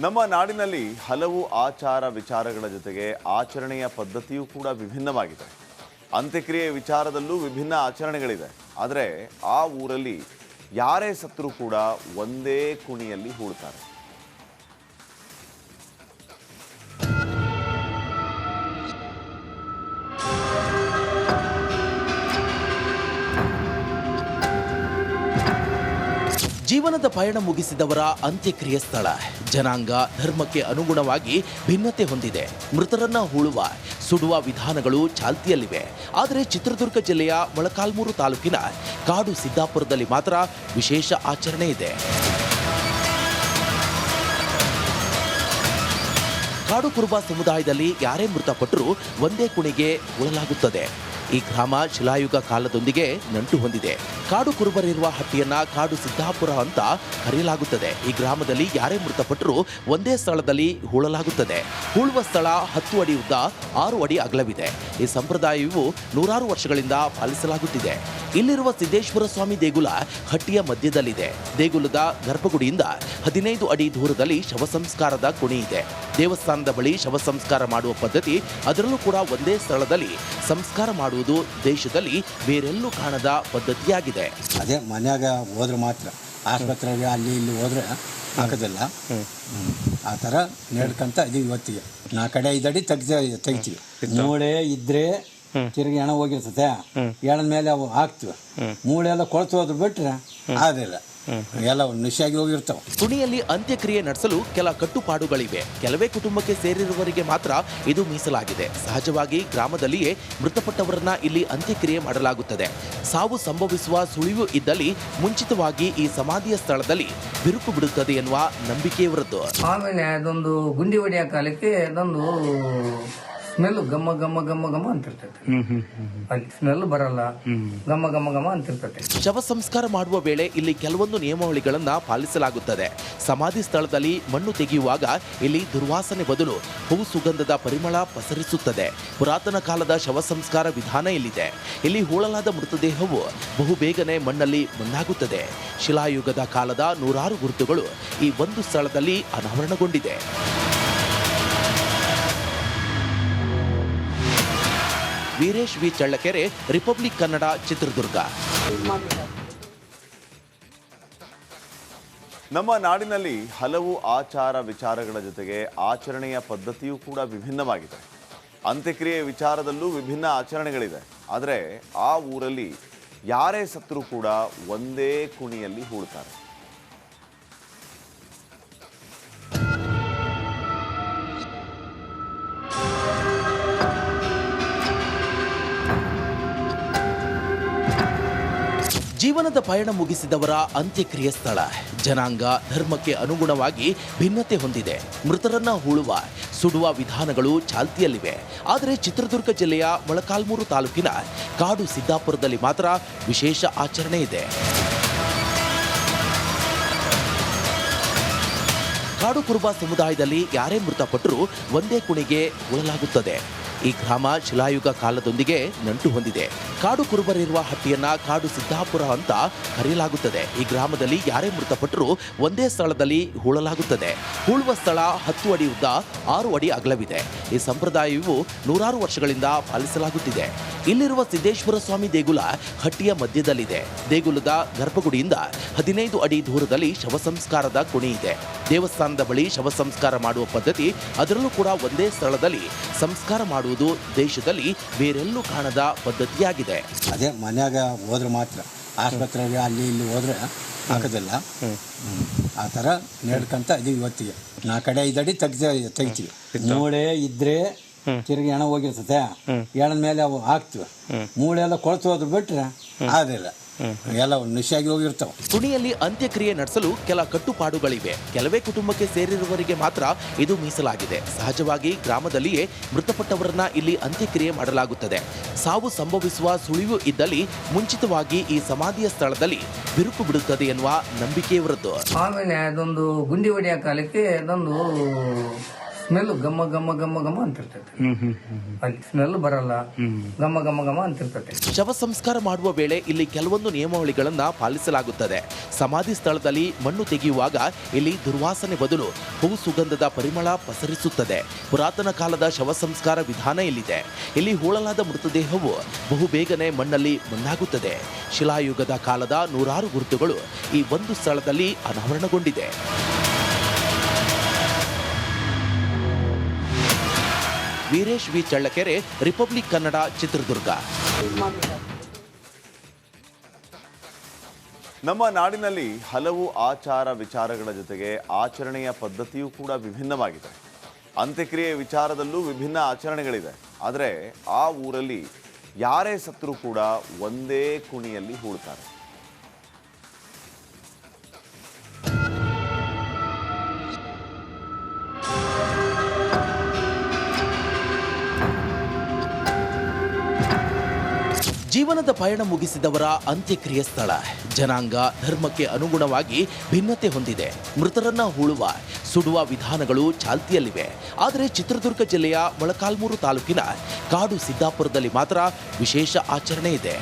ನಮ್ಮ ನಾಡಿನಲ್ಲಿ ಹಲವು ಆಚಾರ ವಿಚಾರಗಳ ಜೊತೆಗೆ ಆಚರಣೆಯ ಪದ್ಧತಿಯೂ ಕೂಡ ವಿಭಿನ್ನವಾಗಿದೆ. ಅಂತ್ಯಕ್ರಿಯೆ ವಿಚಾರದಲ್ಲೂ ವಿಭಿನ್ನ ಆಚರಣೆಗಳಿದೆ. ಆದರೆ ಆ ಊರಲ್ಲಿ ಯಾರೇ ಸತ್ರೂ ಕೂಡ ಒಂದೇ ಕುಣಿಯಲ್ಲಿ ಹೂಳ್ತಾರೆ. ಜೀವನದ ಪಯಣ ಮುಗಿಸಿದವರ ಅಂತ್ಯಕ್ರಿಯೆ ಸ್ಥಳ. ಜನಾಂಗ ಧರ್ಮಕ್ಕೆ ಅನುಗುಣವಾಗಿ ಭಿನ್ನತೆ ಹೊಂದಿದೆ. ಮೃತರನ್ನ ಹೂಳುವ, ಸುಡುವ ವಿಧಾನಗಳು ಚಾಲ್ತಿಯಲ್ಲಿವೆ. ಆದರೆ ಚಿತ್ರದುರ್ಗ ಜಿಲ್ಲೆಯ ಮೊಳಕಾಲ್ಮೂರು ತಾಲೂಕಿನ ಕಾಡು ಸಿದ್ದಾಪುರದಲ್ಲಿ ಮಾತ್ರ ವಿಶೇಷ ಆಚರಣೆ ಇದೆ. ಕಾಡು ಕುರುಬ ಸಮುದಾಯದಲ್ಲಿ ಯಾರೇ ಮೃತಪಟ್ಟರೂ ಒಂದೇ ಕುಣಿಗೆ ಉಳಲಾಗುತ್ತದೆ. ಈ ಗ್ರಾಮ ಶಿಲಾಯುಗ ಕಾಲದೊಂದಿಗೆ ನಂಟು ಹೊಂದಿದೆ. ಕಾಡು ಕುರುಬರಿರುವ ಹಟ್ಟಿಯನ್ನ ಕಾಡು ಸಿದ್ದಾಪುರ ಅಂತ ಕರೆಯಲಾಗುತ್ತದೆ. ಈ ಗ್ರಾಮದಲ್ಲಿ ಯಾರೇ ಮೃತಪಟ್ಟರೂ ಒಂದೇ ಸ್ಥಳದಲ್ಲಿ ಹೂಳಲಾಗುತ್ತದೆ. ಹೂಳುವ ಸ್ಥಳ ಹತ್ತು ಅಡಿ ಉದ್ದ ಆರು ಅಡಿ ಅಗಲವಿದೆ. ಈ ಸಂಪ್ರದಾಯವು ನೂರಾರು ವರ್ಷಗಳಿಂದ ಪಾಲಿಸಲಾಗುತ್ತಿದೆ. ಇಲ್ಲಿರುವ ಸಿದ್ದೇಶ್ವರ ಸ್ವಾಮಿ ದೇಗುಲ ಹಟ್ಟಿಯ ಮಧ್ಯದಲ್ಲಿದೆ. ದೇಗುಲದ ಗರ್ಭಗುಡಿಯಿಂದ ಹದಿನೈದು ಅಡಿ ದೂರದಲ್ಲಿ ಶವ ಸಂಸ್ಕಾರದ ಕುಣಿ ಇದೆ. ದೇವಸ್ಥಾನದ ಬಳಿ ಶವ ಸಂಸ್ಕಾರ ಮಾಡುವ ಪದ್ಧತಿ ಅದರಲ್ಲೂ ಕೂಡ ಒಂದೇ ಸ್ಥಳದಲ್ಲಿ ಸಂಸ್ಕಾರ ಮಾಡುವುದು ದೇಶದಲ್ಲಿ ಬೇರೆಲ್ಲೂ ಕಾಣದ ಪದ್ಧತಿಯಾಗಿದೆ. ಅದೇ ಮನೆಯಾಗ ಹೋದ್ರೆ ಮಾತ್ರ. ಆಸ್ಪತ್ರೆಗೆ ಅಲ್ಲಿ ಇಲ್ಲಿ ಹೋದ್ರೆ ಹಾಕೋದಿಲ್ಲ. ಆ ಥರ ನಡ್ಕೊಂತ ಇದೀವಿ ಇವತ್ತಿಗೆ. ನಾ ಕಡೆ ಐದಡಿ ತೆಗ್ದ ತೆಗಿತೀವಿ. ಮೂಳೆ ಇದ್ರೆ ತಿರುಗಿ ಹೆಣ ಹೋಗಿರ್ತದೆ ಹೆಣದ ಮೇಲೆ ಅವು ಹಾಕ್ತಿವಿ. ಮೂಳೆ ಎಲ್ಲ ಕೊಳತು ಹೋದ್ರೆ ಬಿಟ್ರೆ ಆದಿಲ್ಲ ಎಲ್ಲ ನಿಶಾಗಿ ಹೋಗಿರ್ತಾವೆ. ಕುಣಿಯಲ್ಲಿ ಅಂತ್ಯಕ್ರಿಯೆ ನಡೆಸಲು ಕೆಲ ಕಟ್ಟುಪಾಡುಗಳಿವೆ. ಕೆಲವೇ ಕುಟುಂಬಕ್ಕೆ ಸೇರಿರುವವರಿಗೆ ಮಾತ್ರ ಇದು ಮೀಸಲಾಗಿದೆ. ಸಹಜವಾಗಿ ಗ್ರಾಮದಲ್ಲಿಯೇ ಮೃತಪಟ್ಟವರನ್ನ ಇಲ್ಲಿ ಅಂತ್ಯಕ್ರಿಯೆ ಮಾಡಲಾಗುತ್ತದೆ. ಸಾವು ಸಂಭವಿಸುವ ಸುಳಿವು ಇದ್ದಲ್ಲಿ ಮುಂಚಿತವಾಗಿ ಈ ಸಮಾಧಿಯ ಸ್ಥಳದಲ್ಲಿ ಬಿರುಕು ಬಿಡುತ್ತದೆ ಎನ್ನುವ ನಂಬಿಕೆಯವರದ್ದು ಆಮೇಲೆ ಅದೊಂದು ಗುಂಡಿ ಹೊಡೆಯ ಕಾಲಕ್ಕೆ ಅದೊಂದು ಸ್ಮೆಲ್ ಗಮ್ಮ ಗಮ್ಮ ಗಮ್ಮ ಗಮ್ಮ ಅಂತಿರ್ತೈತೆ. ಅಲ್ಲಿ ಸ್ಮೆಲ್ ಬರಲ್ಲ. ಗಮ್ಮ ಗಮ್ಮ ಗಮ್ಮ ಅಂತಿರ್ತೈತೆ. ಶವ ಸಂಸ್ಕಾರ ಮಾಡುವ ವೇಳೆ ಇಲ್ಲಿ ಕೆಲವೊಂದು ನಿಯಮಾವಳಿಗಳನ್ನ ಪಾಲಿಸಲಾಗುತ್ತದೆ. ಸಮಾಧಿ ಸ್ಥಳದಲ್ಲಿ ಮಣ್ಣು ತೆಗೆಯುವಾಗ ಇಲ್ಲಿ ದುರ್ವಾಸನೆ ಬದಲು ಹೂವು ಸುಗಂಧದ ಪರಿಮಳ ಪಸರಿಸುತ್ತದೆ. ಪುರಾತನ ಕಾಲದ ಶವ ಸಂಸ್ಕಾರ ವಿಧಾನ ಇಲ್ಲಿದೆ. ಇಲ್ಲಿ ಹೂಳಲಾದ ಮೃತದೇಹವು ಬಹುಬೇಗನೆ ಮಣ್ಣಲ್ಲಿ ಮಣ್ಣಾಗುತ್ತದೆ. ಶಿಲಾಯುಗದ ಕಾಲದ ನೂರಾರು ಗುರುತುಗಳು ಈ ಒಂದು ಸ್ಥಳದಲ್ಲಿ ಅನಾವರಣಗೊಂಡಿದೆ. Veeresh V Challakere, Republic Kannada, Chitradurga. ನಮ್ಮ ನಾಡಿನಲ್ಲಿ ಹಲವು ಆಚಾರ ವಿಚಾರಗಳ ಜೊತೆಗೆ ಆಚರಣೆಯ ಪದ್ಧತಿಯೂ ಕೂಡ ವಿಭಿನ್ನವಾಗಿದೆ. ಅಂತ್ಯಕ್ರಿಯೆ ವಿಚಾರದಲ್ಲೂ ವಿಭಿನ್ನ ಆಚರಣೆಗಳಿದೆ. ಆದರೆ ಆ ಊರಲ್ಲಿ ಯಾರೇ ಸತ್ರೂ ಕೂಡ ಒಂದೇ ಕುಣಿಯಲ್ಲಿ ಹೂಳ್ತಾರೆ. ಜೀವನದ ಪಯಣ ಮುಗಿಸಿದವರ ಅಂತ್ಯಕ್ರಿಯೆ ಸ್ಥಳ. ಜನಾಂಗ ಧರ್ಮಕ್ಕೆ ಅನುಗುಣವಾಗಿ ಭಿನ್ನತೆ ಹೊಂದಿದೆ. ಮೃತರನ್ನ ಹೂಳುವ, ಸುಡುವ ವಿಧಾನಗಳು ಚಾಲ್ತಿಯಲ್ಲಿವೆ. ಆದರೆ ಚಿತ್ರದುರ್ಗ ಜಿಲ್ಲೆಯ ಮೊಳಕಾಲ್ಮೂರು ತಾಲೂಕಿನ ಕಾಡು ಸಿದ್ದಾಪುರದಲ್ಲಿ ಮಾತ್ರ ವಿಶೇಷ ಆಚರಣೆ ಇದೆ. ಕಾಡು ಕುರುಬ ಸಮುದಾಯದಲ್ಲಿ ಯಾರೇ ಮೃತಪಟ್ಟರೂ ಒಂದೇ ಕುಣಿಗೆ ಉಳಲಾಗುತ್ತದೆ ಈ ಗ್ರಾಮ ಶಿಲಾಯುಗ ಕಾಲದೊಂದಿಗೆ ನಂಟು ಹೊಂದಿದೆ. ಕಾಡು ಕುರುಬರಿರುವ ಹಟ್ಟಿಯನ್ನ ಕಾಡು ಸಿದ್ದಾಪುರ ಅಂತ ಕರೆಯಲಾಗುತ್ತದೆ. ಈ ಗ್ರಾಮದಲ್ಲಿ ಯಾರೇ ಮೃತಪಟ್ಟರೂ ಒಂದೇ ಸ್ಥಳದಲ್ಲಿ ಹೂಳಲಾಗುತ್ತದೆ. ಹೂಳುವ ಸ್ಥಳ ಹತ್ತು ಅಡಿ ಉದ್ದ ಆರು ಅಡಿ ಅಗಲವಿದೆ. ಈ ಸಂಪ್ರದಾಯವು ನೂರಾರು ವರ್ಷಗಳಿಂದ ಪಾಲಿಸಲಾಗುತ್ತಿದೆ. ಇಲ್ಲಿರುವ ಸಿದ್ದೇಶ್ವರ ಸ್ವಾಮಿ ದೇಗುಲ ಹಟ್ಟಿಯ ಮಧ್ಯದಲ್ಲಿದೆ. ದೇಗುಲದ ಗರ್ಭಗುಡಿಯಿಂದ ಹದಿನೈದು ಅಡಿ ದೂರದಲ್ಲಿ ಶವ ಸಂಸ್ಕಾರದ ಕುಣಿ ಇದೆ. ದೇವಸ್ಥಾನದ ಬಳಿ ಶವ ಸಂಸ್ಕಾರ ಮಾಡುವ ಪದ್ಧತಿ ಅದರಲ್ಲೂ ಕೂಡ ಒಂದೇ ಸ್ಥಳದಲ್ಲಿ ಸಂಸ್ಕಾರ ಮಾಡುವುದು ದೇಶದಲ್ಲಿ ಬೇರೆಲ್ಲೂ ಕಾಣದ ಪದ್ಧತಿಯಾಗಿದೆ. ಅದೇ ಮನ್ಯಾಗ ಹೋದ್ರೆ ಮಾತ್ರ. ಆಸ್ಪತ್ರೆಗೆ ಅಲ್ಲಿ ಇಲ್ಲಿ ಹೋದ್ರೆ ಹಾಕೋದಿಲ್ಲ. ಆ ಥರ ನೆಡ್ಕೊಂತ ಇದು ಇವತ್ತಿಗೆ. ನಾ ಕಡೆ ಐದಡಿ ತೆಗ್ದ ತೆಗಿತೀವಿ. ಮೂಳೆ ಇದ್ರೆ ತಿರುಗಿ ಹೆಣ ಹೋಗಿರ್ತದೆ. ಹೆಣದ ಮೇಲೆ ಅವು ಹಾಕ್ತಿವಿ. ಮೂಳೆ ಎಲ್ಲ ಕೊಳ್ತು ಹೋದ್ರು ಬಿಟ್ರೆ ಆದಿಲ್ಲ ಎಲ್ಲ ನಿಶಾಗಿ ಹೋಗಿರ್ತಾವ. ಕುಣಿಯಲ್ಲಿ ಅಂತ್ಯಕ್ರಿಯೆ ನಡೆಸಲು ಕೆಲ ಕಟ್ಟುಪಾಡುಗಳಿವೆ. ಕೆಲವೇ ಕುಟುಂಬಕ್ಕೆ ಸೇರಿರುವವರಿಗೆ ಮಾತ್ರ ಇದು ಮೀಸಲಾಗಿದೆ. ಸಹಜವಾಗಿ ಗ್ರಾಮದಲ್ಲಿಯೇ ಮೃತಪಟ್ಟವರನ್ನ ಇಲ್ಲಿ ಅಂತ್ಯಕ್ರಿಯೆ ಮಾಡಲಾಗುತ್ತದೆ. ಸಾವು ಸಂಭವಿಸುವ ಸುಳಿವು ಇದ್ದಲ್ಲಿ ಮುಂಚಿತವಾಗಿ ಈ ಸಮಾಧಿಯ ಸ್ಥಳದಲ್ಲಿ ಬಿರುಕು ಬಿಡುತ್ತದೆ ಎನ್ನುವ ನಂಬಿಕೆಯವರದ್ದು ಆಮೇಲೆ ಅದೊಂದು ಗುಂಡಿ ಹೊಡೆಯ ಕಾಲಕ್ಕೆ ಅದೊಂದು ಸ್ಮೆಲ್ ಗಮ್ಮ ಗಮ್ಮ ಗಮ್ಮ ಗಮ್ಮ ಅಂತಿರ್ತೈತೆ. ಅಲ್ಲಿ ಸ್ಮೆಲ್ ಬರಲ್ಲ. ಗಮ್ಮ ಗಮ್ಮ ಗಮ್ಮ ಅಂತಿರ್ತೈತೆ. ಶವ ಸಂಸ್ಕಾರ ಮಾಡುವ ವೇಳೆ ಇಲ್ಲಿ ಕೆಲವೊಂದು ನಿಯಮಾವಳಿಗಳನ್ನ ಪಾಲಿಸಲಾಗುತ್ತದೆ. ಸಮಾಧಿ ಸ್ಥಳದಲ್ಲಿ ಮಣ್ಣು ತೆಗೆಯುವಾಗ ಇಲ್ಲಿ ದುರ್ವಾಸನೆ ಬದಲು ಹೂವು ಸುಗಂಧದ ಪರಿಮಳ ಪಸರಿಸುತ್ತದೆ. ಪುರಾತನ ಕಾಲದ ಶವ ಸಂಸ್ಕಾರ ವಿಧಾನ ಇಲ್ಲಿದೆ ಇಲ್ಲಿ ಹೂಳಲಾದ ಮೃತದೇಹವು ಬಹು ಬೇಗನೆ ಮಣ್ಣಲ್ಲಿ ಮಣ್ಣಾಗುತ್ತದೆ. ಶಿಲಾಯುಗದ ಕಾಲದ ನೂರಾರು ಗುರುತುಗಳು ಈ ಒಂದು ಸ್ಥಳದಲ್ಲಿ ಅನಾವರಣಗೊಂಡಿದೆ. Veeresh V Challakere, Republic Kannada, Chitradurga. ನಮ್ಮ ನಾಡಿನಲ್ಲಿ ಹಲವು ಆಚಾರ ವಿಚಾರಗಳ ಜೊತೆಗೆ ಆಚರಣೆಯ ಪದ್ಧತಿಯೂ ಕೂಡ ವಿಭಿನ್ನವಾಗಿದೆ. ಅಂತ್ಯಕ್ರಿಯೆ ವಿಚಾರದಲ್ಲೂ ವಿಭಿನ್ನ ಆಚರಣೆಗಳಿದೆ. ಆದರೆ ಆ ಊರಲ್ಲಿ ಯಾರೇ ಸತ್ತರೂ ಕೂಡ ಒಂದೇ ಕುಣಿಯಲ್ಲಿ ಹೂಳ್ತಾರೆ. ಜೀವನದ ಪಯಣ ಮುಗಿಸಿದವರ ಅಂತ್ಯಕ್ರಿಯೆ ಸ್ಥಳ. ಜನಾಂಗ ಧರ್ಮಕ್ಕೆ ಅನುಗುಣವಾಗಿ ಭಿನ್ನತೆ ಹೊಂದಿದೆ. ಮೃತರನ್ನ ಹೂಳುವ, ಸುಡುವ ವಿಧಾನಗಳು ಚಾಲ್ತಿಯಲ್ಲಿವೆ. ಆದರೆ ಚಿತ್ರದುರ್ಗ ಜಿಲ್ಲೆಯ ಮೊಳಕಾಲ್ಮೂರು ತಾಲೂಕಿನ ಕಾಡು ಸಿದ್ದಾಪುರದಲ್ಲಿ ಮಾತ್ರ ವಿಶೇಷ ಆಚರಣೆ ಇದೆ.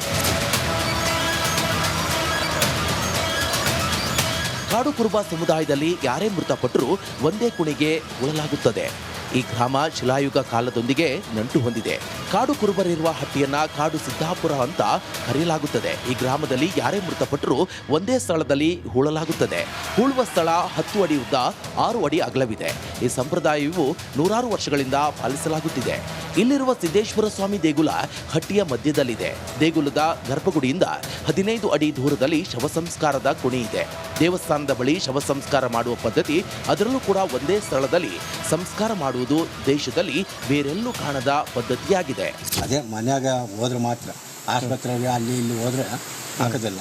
ಕಾಡು ಕುರುಬ ಸಮುದಾಯದಲ್ಲಿ ಯಾರೇ ಮೃತಪಟ್ಟರೂ ಒಂದೇ ಕುಣಿಗೆ ಉಳಲಾಗುತ್ತದೆ ಈ ಗ್ರಾಮ ಶಿಲಾಯುಗ ಕಾಲದೊಂದಿಗೆ ನಂಟು ಹೊಂದಿದೆ. ಕಾಡು ಕುರುಬರಿರುವ ಹಟ್ಟಿಯನ್ನ ಕಾಡು ಸಿದ್ದಾಪುರ ಅಂತ ಕರೆಯಲಾಗುತ್ತದೆ. ಈ ಗ್ರಾಮದಲ್ಲಿ ಯಾರೇ ಮೃತಪಟ್ಟರೂ ಒಂದೇ ಸ್ಥಳದಲ್ಲಿ ಹೂಳಲಾಗುತ್ತದೆ. ಹೂಳುವ ಸ್ಥಳ ಹತ್ತು ಅಡಿ ಉದ್ದ ಆರು ಅಡಿ ಅಗಲವಿದೆ. ಈ ಸಂಪ್ರದಾಯವು ನೂರಾರು ವರ್ಷಗಳಿಂದ ಪಾಲಿಸಲಾಗುತ್ತಿದೆ. ಇಲ್ಲಿರುವ ಸಿದ್ದೇಶ್ವರ ಸ್ವಾಮಿ ದೇಗುಲ ಹಟ್ಟಿಯ ಮಧ್ಯದಲ್ಲಿದೆ. ದೇಗುಲದ ಗರ್ಭಗುಡಿಯಿಂದ ಹದಿನೈದು ಅಡಿ ದೂರದಲ್ಲಿ ಶವ ಸಂಸ್ಕಾರದ ಕುಣಿ ಇದೆ. ದೇವಸ್ಥಾನದ ಬಳಿ ಶವ ಸಂಸ್ಕಾರ ಮಾಡುವ ಪದ್ಧತಿ ಅದರಲ್ಲೂ ಕೂಡ ಒಂದೇ ಸ್ಥಳದಲ್ಲಿ ಸಂಸ್ಕಾರ ಮಾಡುವುದು ದೇಶದಲ್ಲಿ ಬೇರೆಲ್ಲೂ ಕಾಣದ ಪದ್ಧತಿಯಾಗಿದೆ. ಅದೇ ಮನೆಯಾಗ ಹೋದ್ರೆ ಮಾತ್ರ ಆಸ್ಪತ್ರೆಗೆ ಅಲ್ಲಿ ಇಲ್ಲಿ ಹೋದ್ರೆ ಹಾಕೋದಿಲ್ಲ.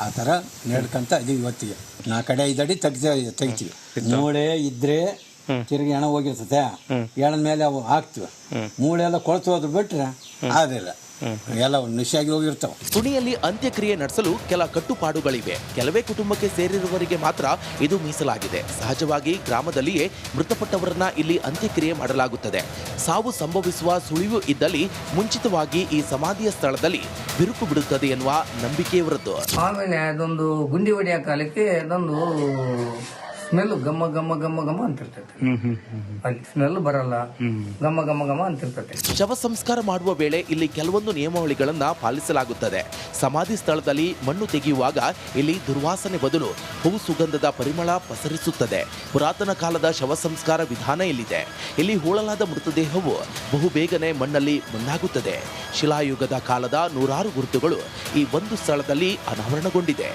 ಆ ಥರ ನೆಡ್ಕಂತ ಇದೀವಿ ಇವತ್ತಿಗೆ. ನಾ ಕಡೆ ಅಡಿ ತೆಗ್ದ ತೆಗಿತೀವಿ. ಮೂಳೆ ಇದ್ರೆ ತಿರುಗಿ ಹೆಣ ಹೋಗಿರ್ತದೆ. ಹೆಣದ ಮೇಲೆ ಅವು ಹಾಕ್ತಿವಿ. ಮೂಳೆ ಎಲ್ಲ ಕೊಳತು ಹೋದ್ರು ಬಿಟ್ರೆ ಆದಿಲ್ಲ ಎಲ್ಲ ನಿಶಿಯಾಗಿ ಹೋಗಿರ್ತಾವೆ. ಸುಣಿಯಲ್ಲಿ ಅಂತ್ಯಕ್ರಿಯೆ ನಡೆಸಲು ಕೆಲ ಕಟ್ಟುಪಾಡುಗಳಿವೆ. ಕೆಲವೇ ಕುಟುಂಬಕ್ಕೆ ಸೇರಿರುವವರಿಗೆ ಮಾತ್ರ ಇದು ಮೀಸಲಾಗಿದೆ. ಸಹಜವಾಗಿ ಗ್ರಾಮದಲ್ಲಿಯೇ ಮೃತಪಟ್ಟವರನ್ನ ಇಲ್ಲಿ ಅಂತ್ಯಕ್ರಿಯೆ ಮಾಡಲಾಗುತ್ತದೆ. ಸಾವು ಸಂಭವಿಸುವ ಸುಳಿವು ಇದ್ದಲ್ಲಿ ಮುಂಚಿತವಾಗಿ ಈ ಸಮಾಧಿಯ ಸ್ಥಳದಲ್ಲಿ ಬಿರುಕು ಬಿಡುತ್ತದೆ ಎನ್ನುವ ನಂಬಿಕೆಯವರದ್ದು ಆಮೇಲೆ ಅದೊಂದು ಗುಂಡಿ ಹೊಡೆಯ ಕಾಲಕ್ಕೆ ಅದೊಂದು ಸ್ಮೆಲ್ ಗಮ್ಮ ಗಮ್ಮ ಗಮ್ಮ ಗಮ್ಮ ಅಂತಿರ್ತೈತೆ. ಅಲ್ಲಿ ಸ್ಮೆಲ್ ಬರಲ್ಲ ಗಮ್ಮ ಗಮ್ಮ ಗಮ್ಮ ಅಂತಿರ್ತೈತೆ. ಶವ ಸಂಸ್ಕಾರ ಮಾಡುವ ವೇಳೆ ಇಲ್ಲಿ ಕೆಲವೊಂದು ನಿಯಮಾವಳಿಗಳನ್ನ ಪಾಲಿಸಲಾಗುತ್ತದೆ. ಸಮಾಧಿ ಸ್ಥಳದಲ್ಲಿ ಮಣ್ಣು ತೆಗೆಯುವಾಗ ಇಲ್ಲಿ ದುರ್ವಾಸನೆ ಬದಲು ಹೂವು ಸುಗಂಧದ ಪರಿಮಳ ಪಸರಿಸುತ್ತದೆ. ಪುರಾತನ ಕಾಲದ ಶವ ಸಂಸ್ಕಾರ ವಿಧಾನ ಇಲ್ಲಿದೆ ಇಲ್ಲಿ ಹೂಳಲಾದ ಮೃತದೇಹವು ಬಹು ಬೇಗನೆ ಮಣ್ಣಲ್ಲಿ ಮಣ್ಣಾಗುತ್ತದೆ. ಶಿಲಾಯುಗದ ಕಾಲದ ನೂರಾರು ಗುರುತುಗಳು ಈ ಒಂದು ಸ್ಥಳದಲ್ಲಿ ಅನಾವರಣಗೊಂಡಿದೆ.